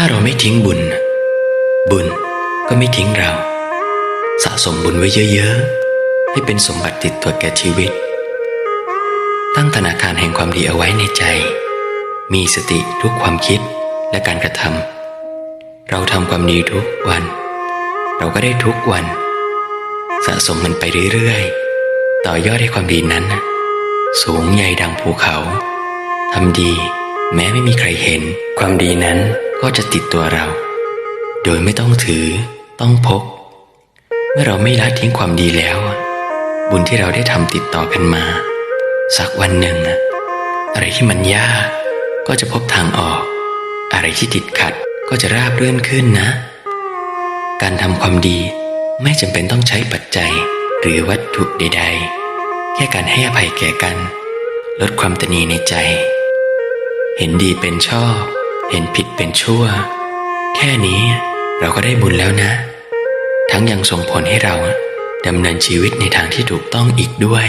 าเราไม่ทิ้งบุญ บุญก็ไม่ทิ้งเรา สะสมบุญไว้เยอะๆ ให้เป็นสมบัติติดตัวแก่ชีวิต ตั้งธนาคารแห่งความดีเอาไว้ในใจ มีสติทุกความคิดและการกระทำเราทำความดีทุกวัน เราก็ได้ทุกวัน สะสมมันไปเรื่อยๆ ต่อยอดให้ความดีนั้น สูงใหญ่ดังภูเขาทำดี แม้ไม่มีใครเห็นความดีนั้น ก็จะติดตัวเรา โดยไม่ต้องถือ ต้องพก เมื่อเราไม่ละทิ้งความดีแล้ว บุญที่เราได้ทำติดต่อกันมา สักวันหนึ่ง อะอะไรที่มันยากก็จะพบทางออก อะไรที่ติดขัดก็จะราบรื่นขึ้นนะ การทำความดีไม่จำเป็นต้องใช้ปัจจัยหรือวัตถุใด ๆ แค่การให้อภัยแก่กัน ลดความตนีในใจ เห็นดีเป็นชอบ เห็นผิดเป็นชั่ว แค่นี้เราก็ได้บุญแล้วนะ ทั้งยังส่งผลให้เราดำเนินชีวิตในทางที่ถูกต้องอีกด้วย